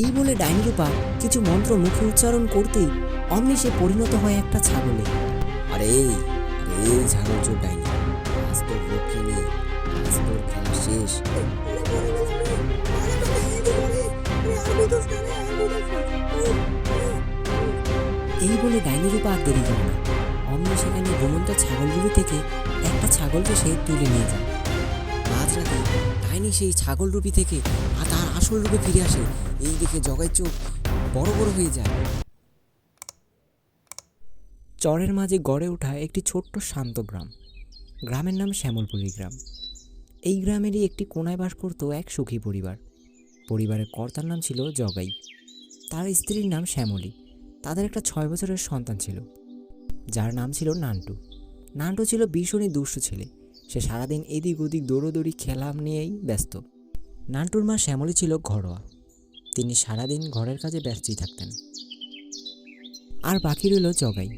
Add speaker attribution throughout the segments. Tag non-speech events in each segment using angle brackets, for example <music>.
Speaker 1: এই বলে ডাইনি রূপা কিছু মন্ত্র মুখে উচ্চারণ করতেই অমনি সে পরিণত হয় একটা ছাগলে। আরে আরে ছাগল ডাইনি, আজ তোর নেই, আজ তোর খেলা শেষ। এই বলে ডাইনি রূপা আর দেরি করে না। অমনি সেখানে ঘুমন্ত ছাগলগুলো থেকে একটা ছাগলকে সে তুলে নিয়ে যায়। মাঝরাতে ডাইনি সেই ছাগল রূপী থেকে আসল রূপে ফিরে আসে। এই দেখে জগাই চোখ বড় বড় হয়ে যায়। চরের মাঝে গড়ে ওঠা একটি ছোট্ট শান্ত গ্রাম। গ্রামের নাম শ্যামলপুরি গ্রাম। এই গ্রামেরই একটি কোনায় বাস করত এক সুখী পরিবার। পরিবারের কর্তার নাম ছিল জগাই। তার স্ত্রীর নাম শ্যামলী। তাদের একটা ছয় বছরের সন্তান ছিল। যার নাম ছিল নান্টু। নান্টু ছিল ভীষণই দুষ্টু ছেলে। সে সারাদিন এদিক ওদিক দৌড়োদৌড়ি খেলা নিয়েই ব্যস্ত। নান্টুর মা শ্যামলী ছিল ঘরোয়া। তিনি সারাদিন ঘরের কাজে ব্যস্তই থাকতেন। আর বাকি রইল জগাই।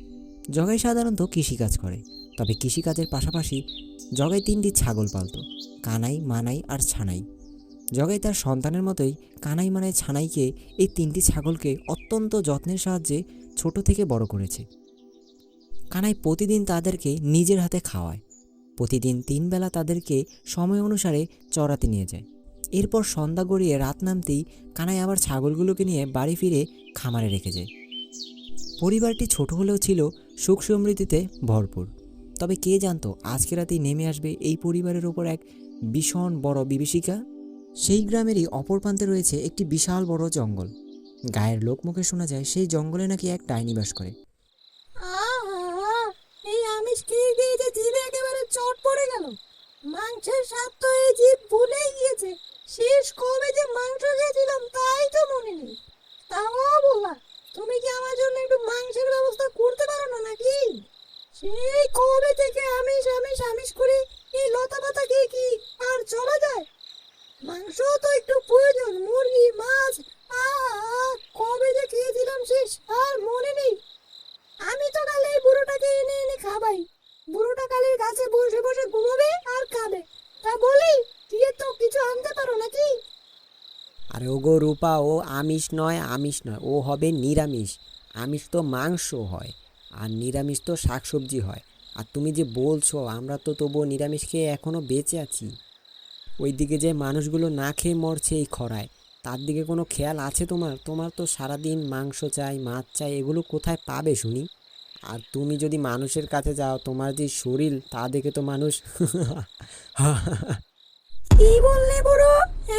Speaker 1: জগাই সাধারণত কৃষিকাজ করে, তবে কৃষিকাজের পাশাপাশি জগাই তিনটি ছাগল পালত, কানাই, মানাই আর ছানাই। জগাই তার সন্তানের মতোই কানাই, মানাই, ছানাইকে এই তিনটি ছাগলকে অত্যন্ত যত্নের সাহায্যে ছোট থেকে বড় করেছে। কানাই প্রতিদিন তাদেরকে নিজের হাতে খাওয়ায়, প্রতিদিন তিন বেলা তাদেরকে সময় অনুসারে চড়াতে নিয়ে যায়। এরপর সন্ধ্যা গড়িয়ে রাত নামতেই কানাই আবার ছাগলগুলোকে নিয়ে বাড়ি ফিরে খামারে রেখে যায়। পরিবারটি ছোট হলেও ছিল সুখ সমৃদ্ধিতে ভরপুর। তবে কে জানতো আজকে রাতেই নেমে আসবে এই পরিবারের ওপর এক ভীষণ বড় বিভীষিকা? সেই গ্রামেরই অপর প্রান্তে রয়েছে একটি বিশাল বড় জঙ্গল। গায়ের লোকমুখে শোনা যায় সেই জঙ্গলে নাকি এক ডাইনি বাস করে।
Speaker 2: এই আমিষ খেয়ে যে একেবারে চট পড়ে গেল। মাংসের স্বাদ তো এই জিভ ভুলেই গিয়েছে। শেষ কবে যে মাংস খেয়েছিলাম তাই তো মনে নেই। তাও বললা, তুমি কি আমার জন্য একটু মাংসের ব্যবস্থা করতে পারো না নাকি? সেই কবে থেকে আমিষ আমিষ আমিষ করে এই লতা পাতা খেয়ে কি আর চলা যায়? মাংস তো একটু প্রয়োজন, মুরগি, মাছ কবে যে খেয়েছিলাম শেষ আর মনে নেই। আমি তো কালে এই বুড়োটাকে এনে এনে খাবাই বুড়োটা কালে গাছে বসে বসে ঘুমাবে আর খাবে তা বলি দিয়ে তো কিছু আনতে পারো নাকি?
Speaker 1: আরে ওগো রূপা, ও আমিষ নয় আমিষ নয়, ও হবে নিরামিষ। আমিষ তো মাংস হয়, আর নিরামিষ তো শাকসবজি হয়। আর তুমি যে বলছো, আমরা তো তবুও নিরামিষ খেয়ে এখনও বেঁচে আছি। ওইদিকে যে মানুষগুলো না খেয়ে মরছে এই খরায়, তার দিকে কোনো খেয়াল আছে তোমার? তোমার তো সারাদিন মাংস চাই, মাছ চাই, এগুলো কোথায় পাবে শুনি? আর তুমি যদি মানুষের কাছে যাও, তোমার যে শরীর, তা দেখে তো মানুষ <laughs>
Speaker 2: কি বললে বুড়ো?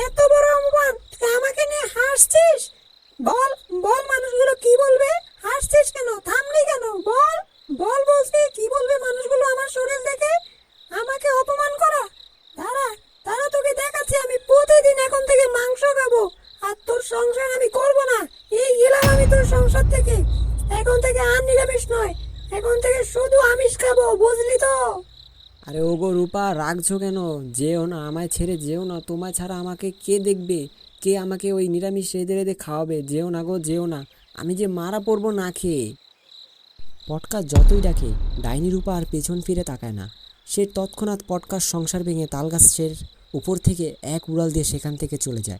Speaker 2: এত বড় অপমান। আমাকে নিয়ে হাসছিস? বল বল মানুষগুলো কি বলবে? হাসছিস কেন? থামলি কেন? বল বল বলছি, কি বলবে মানুষগুলো আমার শরীর দেখে? আমাকে অপমান করা? দাঁড়া দাঁড়া, তোকে দেখাচ্ছি, আমি প্রতিদিন এখন থেকে মাংস খাব। আর তোর সংসার আমি করব না। এই গেলাম আমি তোর সংসার থেকে এখন থেকে আর নিরামিষ নয় এখন থেকে খাব বুঝলি তো?
Speaker 1: আরে ওগো রূপা রাখছো কেন? যেও না, আমায় ছেড়ে যেও না। তোমায় ছাড়া আমাকে কে দেখবে? কে আমাকে ওই নিরামিষ রেঁধে রেঁধে খাওয়াবে? যেও না গো, যেও না। আমি যে মারা পড়ব না খেয়ে। পটকা যতই ডাকে, ডাইনি রূপা আর পেছন ফিরে তাকায় না। সে তৎক্ষণাৎ পটকার সংসার ভেঙে তালগাছের উপর থেকে এক উড়াল দিয়ে সেখান থেকে চলে যায়।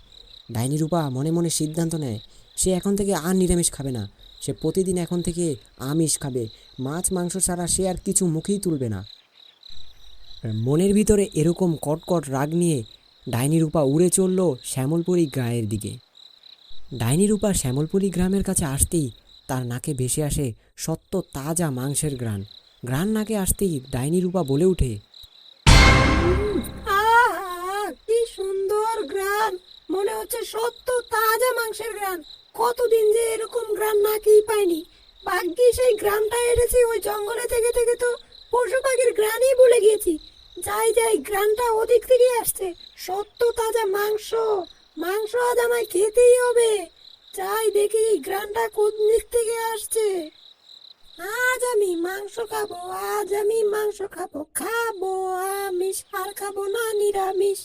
Speaker 1: ডাইনি রূপা মনে মনে সিদ্ধান্ত নেয়, সে এখন থেকে আর নিরামিষ খাবে না। সে প্রতিদিন এখন থেকে আমিষ খাবে। মাছ, মাংস ছাড়া সে আর কিছু মুখেই তুলবে না। মনের ভিতরে এরকম কটকট রাগ নিয়ে ডাইনি রূপা উড়ে চলল শ্যামলপুরি গায়ের দিকে। ডাইনি রূপা শ্যামলপুরি গ্রামের কাছে আসতেই তার নাকে ভেসে আসে সত্য তাজা মাংসের গ্রান গ্রান নাকে আসতেই ডাইনি রূপা বলে
Speaker 2: আহা, কি সুন্দর গ্রান মনে হচ্ছে সত্য তাজা মাংসের গ্রান কতদিন যে এরকম গ্রান না খেয়ে পাইনি। ভাগ্যি সেই গ্রামটা এনেছি ওই জঙ্গলে থেকে থেকে তো পশু পাখির গ্রানই ভুলে গিয়েছি। যাই যাই, গ্রানটা ওদিক থেকে আসছে। সত্য তাজা মাংস। মাংস আজ আমায় খেতেই হবে। যাই, দেখি গ্রানটা কোন দিক থেকে আসছে। আজ আমি মাংস খাব, আজ আমি মাংস খাব খাব আমিষ, আর খাব না নিরামিষ।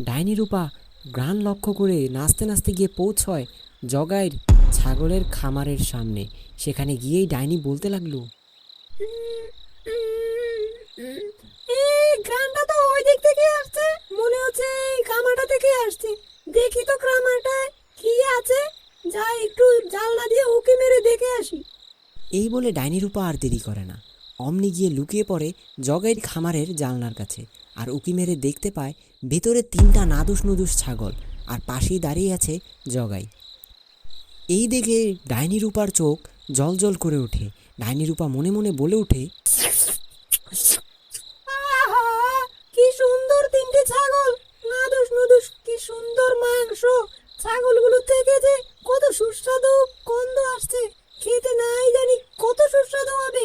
Speaker 1: ডাইনি রূপা, গ্রান লক্ষ্য করে নাচতে নাচতে গিয়ে পৌঁছয় জগাইর ছাগলের খামারের সামনে। সেখানে গিয়েই ডাইনি বলতে লাগল।
Speaker 2: এই গ্রামটা তো ওই দিক থেকে আসছে। মনে হচ্ছে এই খামারটা থেকে আসছে। দেখি তো গ্রামাটায় কি আছে। যা একটু জানলা দিয়ে উকি মেরে দেখে আসি।
Speaker 1: এই বলে ডাইনি রূপা আর দেরি করে না। অমনি গিয়ে লুকিয়ে পড়ে জগাইয়ের খামারের জানলার কাছে আর উকি মেরে দেখতে পায় ভেতরে তিনটা নাদুস নুদুস ছাগল আর পাশেই দাঁড়িয়ে আছে জগাই। এই দেখে ডাইনি রূপার চোখ জল জল করে ওঠে। ডাইনি রূপা মনে মনে বলে ওঠে
Speaker 2: কি সুন্দর তিনটে ছাগল। নাদুস নুদুস, কি সুন্দর মাংস। ছাগলগুলো থেকে যে কত সুস্বাদু গন্ধ আসছে খেতে নাই জানি কত সুস্বাদু হবে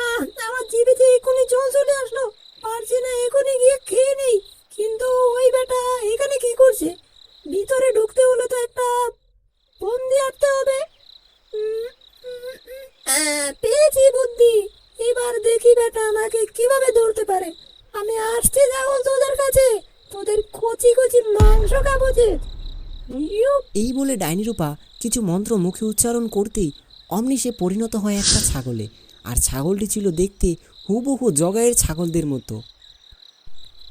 Speaker 2: আহ, আমার জিভে যে এখনই জল চলে আসলো পারছি না এখনই গিয়ে খেয়ে নেই কিন্তু ওই বেটা এখানে কি করছে ভিতরে ঢুকতে হলে তো একটা বন্দি আটতে হবে উম, উম, উম, আহ, পেয়েছি বুদ্ধি এবার দেখি বেটা আমাকে কীভাবে ধরতে পারে আমি আসছি ছাগল তোদের কাছে তোদের কচি কচি মাংস খাব যে ইউ,
Speaker 1: এই বলে ডাইনি রূপা কিছু মন্ত্র মুখে উচ্চারণ করতেই অমনি সে পরিণত হয় একটা ছাগলে। আর ছাগলটি ছিল দেখতে হুবহু জগাইয়ের ছাগলদের মতো।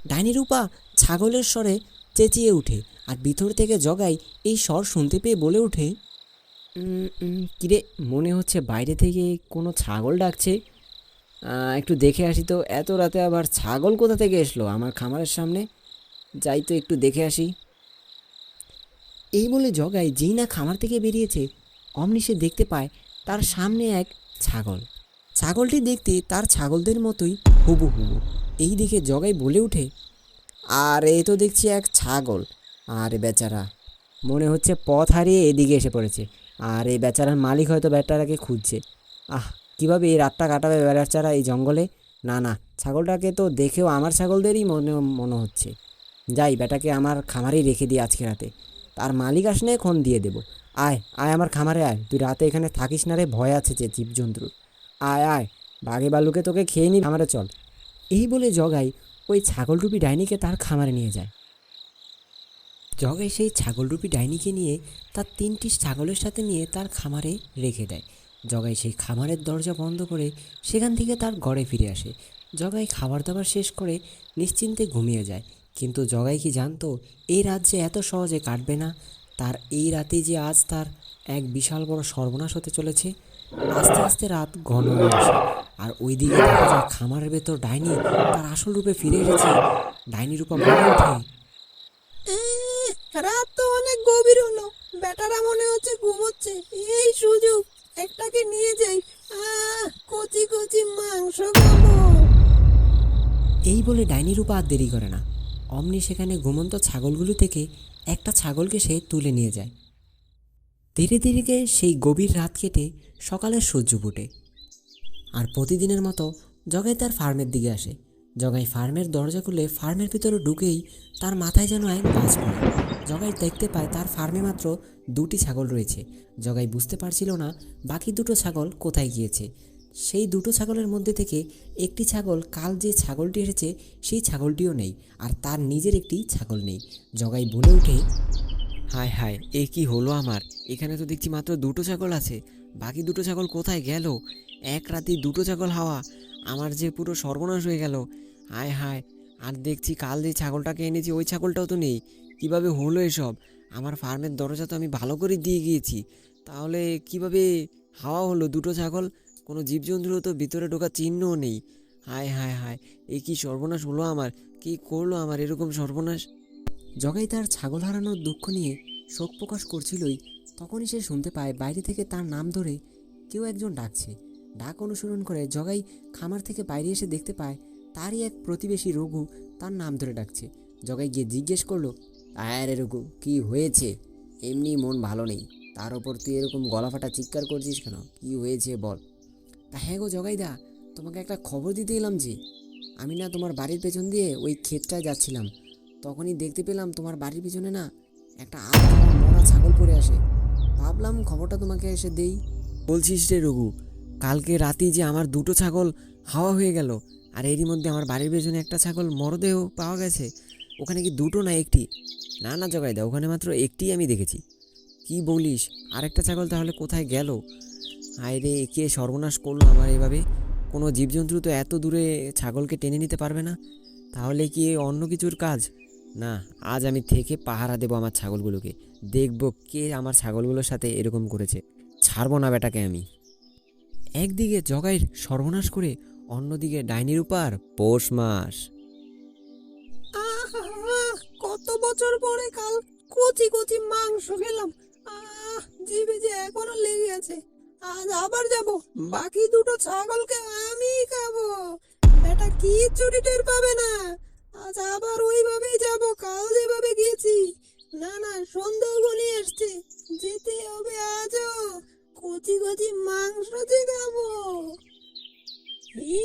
Speaker 1: ডাইনি রূপা ছাগলের স্বরে চেঁচিয়ে ওঠে আর ভিতর থেকে জগাই এই স্বর শুনতে পেয়ে বলে ওঠে "উম, উম, কিরে মনে হচ্ছে বাইরে থেকে কোনো ছাগল ডাকছে? একটু দেখে আসি তো এত রাতে আবার ছাগল কোথা থেকে এসলো আমার খামারের সামনে? যাই তো একটু দেখে আসি। এই বলে জগাই যেই না খামার থেকে বেরিয়েছে অমনি সে দেখতে পায় তার সামনে এক ছাগল। ছাগলটি দেখতে তার ছাগলদের মতোই হুবু হুবু এই দেখে জগাই বলে ওঠে, আর, এ তো দেখছি এক ছাগল। আরে, বেচারা, মনে হচ্ছে পথ হারিয়ে এদিকে এসে পড়েছে। আর, এই বেচারার মালিক হয়তো বেচারাকে খুঁজছে। আহ, কীভাবে এই রাতটা কাটাবে বেচারা এই জঙ্গলে? না না, ছাগলটাকে তো দেখেও আমার ছাগলদেরই মনে মনে হচ্ছে। যাই, বেটাকে আমার খামারেই রেখে দিই আজকে রাতে। তার মালিক আসলে ক্ষণ দিয়ে দেবো। আয় আয় আমার খামারে আয়। তুই রাতে এখানে থাকিস না রে, ভয় আছে যে জীবজন্তুর। আয় আয়, বাঘে বালুকে তোকে খেয়ে নি খামারে চল। এই বলে জগাই ওই ছাগলরূপী ডাইনিকে তার খামারে নিয়ে যায়। জগাই সেই ছাগলরূপী ডাইনিকে নিয়ে তার তিনটি ছাগলের সাথে নিয়ে তার খামারে রেখে দেয়। জগাই সেই খামারের দরজা বন্ধ করে সেখান থেকে তার ঘরে ফিরে আসে। জগাই খাবার দাবার শেষ করে নিশ্চিন্তে ঘুমিয়ে যায়। কিন্তু জগাই কি জানতো এই রাত যে এত সহজে কাটবে না? তার এই রাতে যে আজ তার এক বিশাল বড় সর্বনাশ হতে চলেছে আস্তে আস্তে রাত ঘন আসে। আর ওইদিকে দেখা যায় খামারের ভেতর ডাইনি তার আসল রূপে ফিরে এসেছে। ডাইনি রূপা বলে ওঠে
Speaker 2: রাত তো অনেক গভীর হলো। বেটারা মনে হচ্ছে ঘুমোচ্ছে। এই সুযোগ একটাকে নিয়ে যাই। কচি কচি মাংস খাব।
Speaker 1: এই বলে ডাইনি রূপা আর দেরি করে না। অমনি সেখানে ঘুমন্ত ছাগলগুলো থেকে একটা ছাগলকে সে তুলে নিয়ে যায়। ধীরে ধীরে সেই গভীর রাত কেটে সকালের সূর্য ফুটে আর প্রতিদিনের মতো জগাই তার ফার্মের দিকে আসে। জগাই ফার্মের দরজা খুলে ফার্মের ভিতরে ঢুকেই তার মাথায় যেন এক বাজ পড়ে। জগাই দেখতে পায় তার ফার্মে মাত্র দুটি ছাগল রয়েছে। জগাই বুঝতে পারছিল না বাকি দুটো ছাগল কোথায় গিয়েছে। সেই দুটো ছাগলের মধ্যে থেকে একটি ছাগল কাল যে ছাগলটি এসেছে, সেই ছাগলটিও নেই, আর তার নিজের একটি ছাগল নেই। জগাই বলে ওঠে, হায় হায়, এ কি হলো আমার? এখানে তো দেখছি মাত্র দুটো ছাগল আছে। বাকি দুটো ছাগল কোথায় গেল? এক রাতে দুটো ছাগল হাওয়া। আমার যে পুরো সর্বনাশ হয়ে গেল। হায় হায়, আর দেখছি কাল যে ছাগলটাকে এনেছি, ওই ছাগলটাও তো নেই। কীভাবে হলো এসব? আমার ফার্মের দরজা তো আমি ভালো করে দিয়ে গিয়েছি। তাহলে কীভাবে হাওয়া হলো দুটো ছাগল? কোনো জীবজন্তুরও তো ভিতরে ঢোকার চিহ্নও নেই। হায় হায় হায়, এ কি সর্বনাশ হলো আমার? কি করল আমার এরকম সর্বনাশ? জগাই তার ছাগল হারানোর দুঃখ নিয়ে শোক প্রকাশ করছিলই। তখনই সে শুনতে পায় বাইরে থেকে তার নাম ধরে কেউ একজন ডাকছে। ডাক অনুসরণ করে জগাই খামার থেকে বাইরে এসে দেখতে পায় তারই এক প্রতিবেশী রঘু তার নাম ধরে ডাকছে। জগাই গিয়ে জিজ্ঞেস করল, আয় রে রঘু, কি হয়েছে? এমনি মন ভালো নেই। তার ওপর তুই এরকম গলা ফাটা চিৎকার করছিস কেন? কি হয়েছে বল? তা হ্যাঁ গো জগাইদা, তোমাকে একটা খবর দিতে এলাম যে, আমি না তোমার বাড়ির পেছন দিয়ে ওই ক্ষেতটায় যাচ্ছিলাম। তখনই দেখতে পেলাম তোমার বাড়ির পিছনে না একটা মরা ছাগল পড়ে আসে ভাবলাম খবরটা তোমাকে এসে দেই। বলছিস রে রঘু, কালকে রাতে যে আমার দুটো ছাগল হাওয়া হয়ে গেল, আর এরই মধ্যে আমার বাড়ির পেছনে একটা ছাগল মরদেহ পাওয়া গেছে, ওখানে কি দুটো না একটি? না না জগাই দা ওখানে মাত্র একটি আমি দেখেছি। কি বলিস, আরেকটা ছাগল তাহলে কোথায় গেল? হায় রে কে সর্বনাশ করল আমার এভাবে। কোনো জীবজন্তু তো এত দূরে ছাগলকে টেনে নিতে পারবে না। তাহলে কি অন্য কিছুর কাজ? না, আজ আমি থেকে পাহারা দেবো আমার ছাগলগুলোকে। দেখব কে আমার ছাগলগুলোর সাথে এরকম করেছে। ছাড়বো না বেটাকে আমি। একদিকে জগাইয়ের সর্বনাশ করে, অন্যদিকে ডাইনির উপর পৌষ মাস।
Speaker 2: কত বছর পরে কাল কচি কচি মাংস খেলাম। আহ, জিভে যে এখনও লেগে আছে। আজ আবার যাব বাকি দুটো ছাগলকে আমি খাব এটা কি চুরি টের পাবে না আজ আবার ওইভাবেই যাব কাল যেভাবে গেছি না না সন্দেহ গলিয়ে এসছে যেতে হবে আজও কচি কচি মাংস যে খাব হি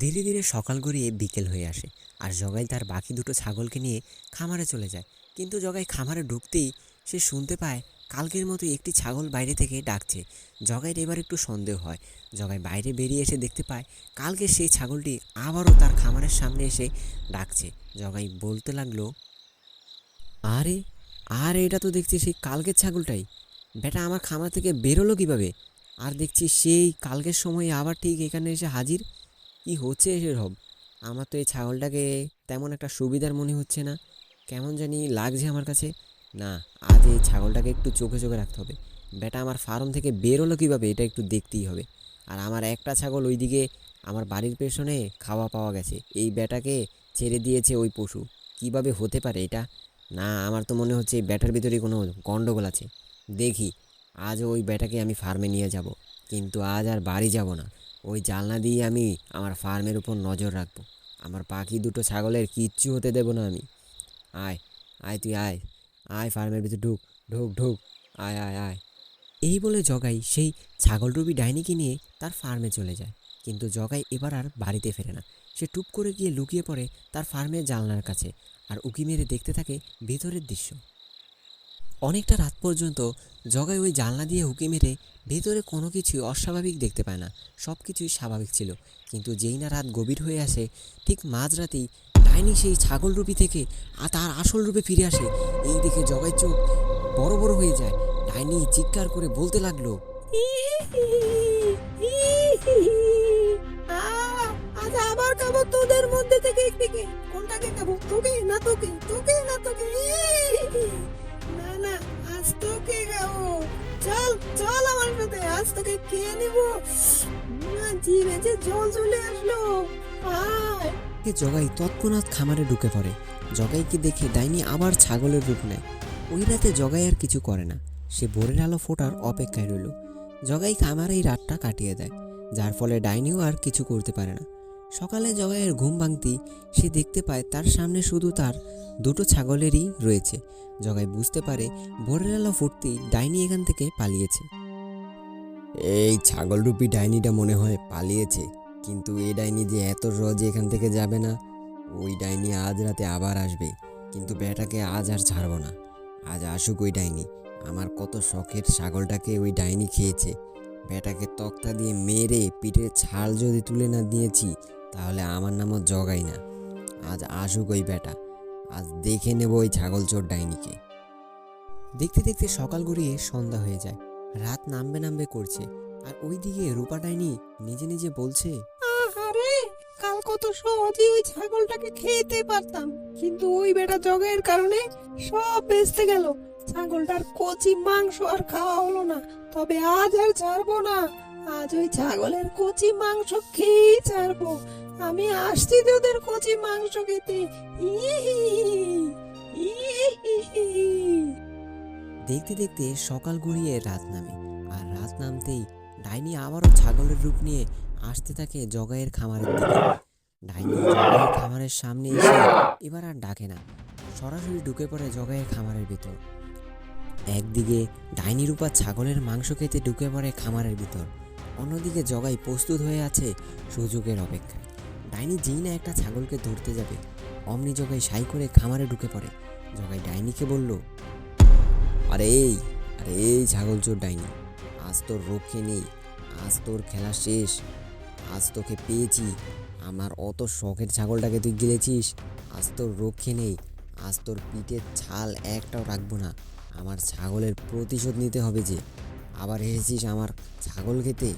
Speaker 1: ধীরে ধীরে সকাল গড়িয়ে বিকেল হয়ে আসে আর জগাই তার বাকি দুটো ছাগলকে নিয়ে খামারে চলে যায়। কিন্তু জগাই খামারে ঢুকতেই সে শুনতে পায় কালকের মতো একটি ছাগল বাইরে থেকে ডাকছে। জগাইয়ের এবার একটু সন্দেহ হয়। জগাই বাইরে বেরিয়ে এসে দেখতে পায় কালকে সেই ছাগলটি আবারও তার খামারের সামনে এসে ডাকছে। জগাই বলতে লাগল, আরে, আর, এটা তো দেখছি সেই কালকের ছাগলটাই। বেটা, আমার খামার থেকে বেরোলো কীভাবে? আর দেখছি সেই কালকের সময় আবার ঠিক এখানে এসে হাজির। কি হচ্ছে এসব? আমার তো এই ছাগলটাকে তেমন একটা সুবিধার মনে হচ্ছে না। কেমন জানি লাগছে আমার কাছে। না, আজ এই ছাগলটাকে একটু চোখে চোখে রাখতে হবে। বেটা আমার ফার্ম থেকে বেরোলো কীভাবে? এটা একটু দেখতেই হবে। আর আমার একটা ছাগল ওইদিকে আমার বাড়ির পেছনে খাওয়া পাওয়া গেছে। এই বেটাকে ছেড়ে দিয়েছে ওই পশু। কীভাবে হতে পারে এটা? না, আমার তো মনে হচ্ছে এই ব্যাটার ভিতরে কোনো গণ্ডগোল আছে। দেখি, আজ ওই ব্যাটাকে আমি ফার্মে নিয়ে যাব। কিন্তু আজ আর বাড়ি যাব না। ওই জানলা দিয়ে আমি আমার ফার্মের উপর নজর রাখব। আমার পাখি দুটো ছাগলের কিচ্ছু হতে দেব না আমি। আয় আয় তুই আয় আয় ফার্মের ভিতর ঢুক ঢুক ঢুক, আয় আয় আয়। এই বলে জগাই সেই ছাগলরূপী ডাইনিকে নিয়ে তার ফার্মে চলে যায়। কিন্তু জগাই এবার আর বাড়িতে ফেরে না। সে টুপ করে গিয়ে লুকিয়ে পড়ে তার ফার্মের জানলার কাছে আর উকি মেরে দেখতে থাকে ভেতরের দৃশ্য। অনেকটা রাত পর্যন্ত জগাই ওই জানলা দিয়ে উকি মেরে ভেতরে কোনো কিছুই অস্বাভাবিক দেখতে পায় না। সব কিছুই স্বাভাবিক ছিল। কিন্তু যেই না রাত গভীর হয়ে আসে, ঠিক মাঝরাতেই ডাইনি সেই ছাগল রূপী থেকে আর তার আসল রূপে ফিরে আসে। এই দেখে জগাই চোখ বড় বড় হয়ে যায়। ডাইনি চিৎকার করে বলতে লাগল
Speaker 2: আজ আবার তোদের মধ্যে থেকে একদিকে। কোনটাকে খাব? তোকে না তোকে? তোকে না তোকে? না, আজ তোকে খাব। চল চল আমার সাথে, আজ তোকে খেয়ে নিবো। জিভে যে জল চলে আসলো। আয়।
Speaker 1: জগাই তৎক্ষণাৎ খামারে ঢুকে পড়ে। জগাইকে দেখে ডাইনি আবার ছাগলের রূপ নেয়। ওই রাতে জগাই আর কিছু করে না। সে ভোরের আলো ফোটার অপেক্ষায় রইল। জগাই খামারে এই রাতটা কাটিয়ে দেয়, যার ফলে ডাইনিও আর কিছু করতে পারে না। সকালে জগাইয়ের ঘুম ভাঙতি সে দেখতে পায় তার সামনে শুধু তার দুটো ছাগলেরই রয়েছে। জগাই বুঝতে পারে ভোরের আলো ফুটতেই ডাইনি এখান থেকে পালিয়েছে। এই ছাগলরূপী ডাইনিটা মনে হয় পালিয়েছে, কিন্তু এই ডাইনি যে এত সহজে এখান থেকে যাবে না, ওই ডাইনি আজ রাতে আবার আসবে, কিন্তু বেটাকে আজ আর ছাড়বো না। আজ আসুক ওই ডাইনি, আমার কত শখের ছাগলটাকে ওই ডাইনি খেয়েছে। বেটাকে তক্তা দিয়ে মেরে পিঠের ছাল যদি তুলে না দিয়েছি তাহলে আমার নামও জগাই না। আজ আসুক ওই বেটা। আজ দেখে নেব ওই ছাগল চোর ডাইনিকে। দেখতে দেখতে সকাল গড়িয়ে সন্ধ্যা হয়ে যায়। রাত নামবে নামবে করছে। আর ওইদিকে রূপা ডাইনি নিজে নিজে বলছে
Speaker 2: কাল কত সহজেই ওই ছাগলটাকে খেতে পারতাম। কিন্তু ওই বেটা জগের কারণে সব বেঁচতে গেল। ছাগলটার কচি মাংস আর খাওয়া হলো না। তবে আজ আর ছাড়বো না। আজ ওই ছাগলের কচি মাংস খেয়েই ছাড়বো। আমি আসছি তোদের কচি মাংস খেতে।
Speaker 1: দেখতে দেখতে সকাল গড়িয়ে রাত নামে, আর রাত নামতেই ডাইনি আবারও ছাগলের রূপ নিয়ে আসতে থাকে জগাইয়ের খামারের দিকে। ডাইনি জগাইয়ের খামারের সামনে এসে এবার আর ডাকে না, সরাসরি ঢুকে পড়ে জগাইয়ের খামারের ভিতর। একদিকে ডাইনির উপর ছাগলের মাংস খেতে ঢুকে পড়ে খামারের ভিতর, অন্যদিকে জগাই প্রস্তুত হয়ে আছে সুযোগের অপেক্ষায়। ডাইনি যেই না একটা ছাগলকে ধরতে যাবে, অমনি জগাই সাই করে খামারে ঢুকে পড়ে। জগাই ডাইনিকে বলল, আরে এই আরে এই ছাগল চোর ডাইনি, আজ তোর রক্ষে নেই, আজ তোর খেলা শেষ, আজ তোকে পেয়েছি, আমার অত শখের ছাগলটাকে তুই গিলেছিস, আজ তোর রক্ষে নেই, আজ তোর পিঠের ছাল একটাও রাখব না, আমার ছাগলের প্রতিশোধ নিতে হবে যে, আবার এসেছিস আমার ছাগল খেতে?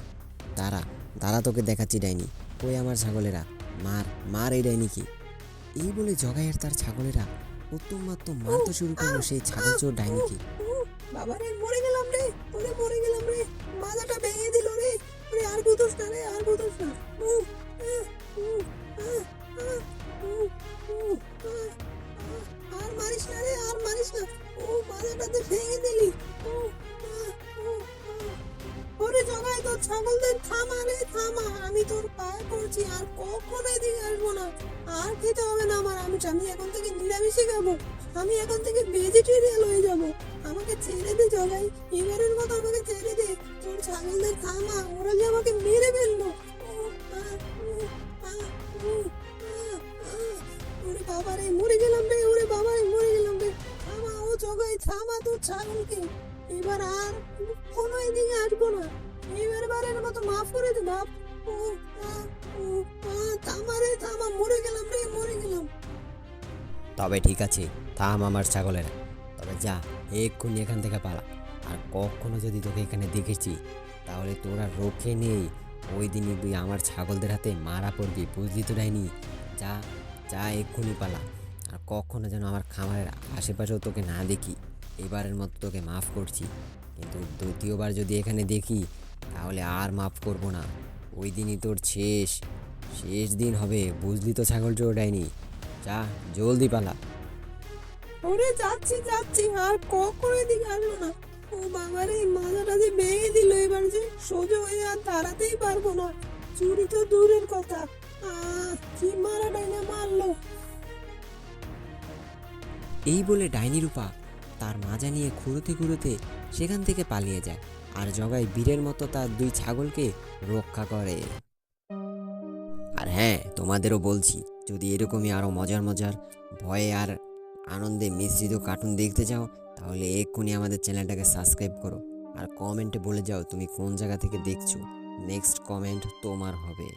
Speaker 1: দাঁড়া দাঁড়া তোকে দেখাচ্ছি ডাইনি, কই আমার ছাগলেরা? মার মার এই ডাইনিকে এই বলে জগাই তার ছাগলেরা উত্তম মারতে শুরু করল সেই ছাগল চোর ডাইনিকে
Speaker 2: বাবা রে, মরে গেলাম রে, ওরে মরে গেলাম রে মাথাটা ভেঙে দিল রে, ওরে আর বুঝোস না রে, আর বুঝোস না। আর মারিস না রে, আর মারিস না। ও মাথাটাতে ভেঙে দিলি। ছাগলদের থামা রে থামা, আমি তোর পায়ে পড়ছি, আর কখনো এদিকে আসব না। আর খেতে হবে না আমার, আমি আমি এখন থেকে নিরামিষই খাব। আমি এখন থেকে ভেজিটেরিয়ান হয়ে যাব। আমাকে ছেড়ে দে জগাই, এবারের মতো আমাকে ছেড়ে দে। তোর ছাগলদের থামা, ওরা যে আমাকে মেরে ফেলল। ওরে বাবা রে, মরে গেলাম রে, ওরে বাবা রে, মরে গেলাম রে। থামা, ও জগাই, থামা তোর ছাগলকে। এবার আর বারের মাফ করে দে, বাপ। মরে গেলাম রে, মরে গেলাম।
Speaker 1: তবে ঠিক আছে, থাম আমার ছাগলেরা। তবে যা, এক্ষুনি এখান থেকে পালা। আর কখনো যদি তোকে এখানে দেখেছি, তাহলে তোরা রোখে নেই। ওই দিনই তুই আমার ছাগলদের হাতে মারা পড়বি, বুঝলি তো ডাইনি? যা যা, এক্ষুনি পালা। আর কখনো যেন আমার খামারের আশেপাশেও তোকে না দেখি। এবারের মতো তোকে মাফ করছি। কিন্তু দ্বিতীয়বার যদি এখানে দেখি তাহলে আর মাফ করব না। ওই দিনই তোর শেষ। শেষ দিন হবে বুঝলি তো ছাগল চোর ডাইনি। যা জলদি পালা।
Speaker 2: ওরে যাচ্ছি যাচ্ছি আর কখনো এদিকে আসব না? ও বাবার এই মাথাটা যে ভেঙে দিল এবার যে সোজা হয়ে আর দাঁড়াতেই পারব না। চুরি তো দূরের কথা। কি মারাটাই না মারলো?
Speaker 1: এই বলে ডাইনি রূপা তার মাজা নিয়ে ঘুরোতে ঘুরোতে সেখান থেকে পালিয়ে যায়। আর জগাই বীরের মতো তার দুই ছাগলকে রক্ষা করে। আর হ্যাঁ তোমাদেরও বলছি, যদি এরকমই আরও মজার মজার, ভয়ে আর আনন্দে মিশ্রিত কার্টুন দেখতে চাও, তাহলে এক্ষুনি আমাদের চ্যানেলটাকে সাবস্ক্রাইব করো। আর কমেন্টে বলে যাও তুমি কোন জায়গা থেকে দেখছ। নেক্সট কমেন্ট তোমার হবে।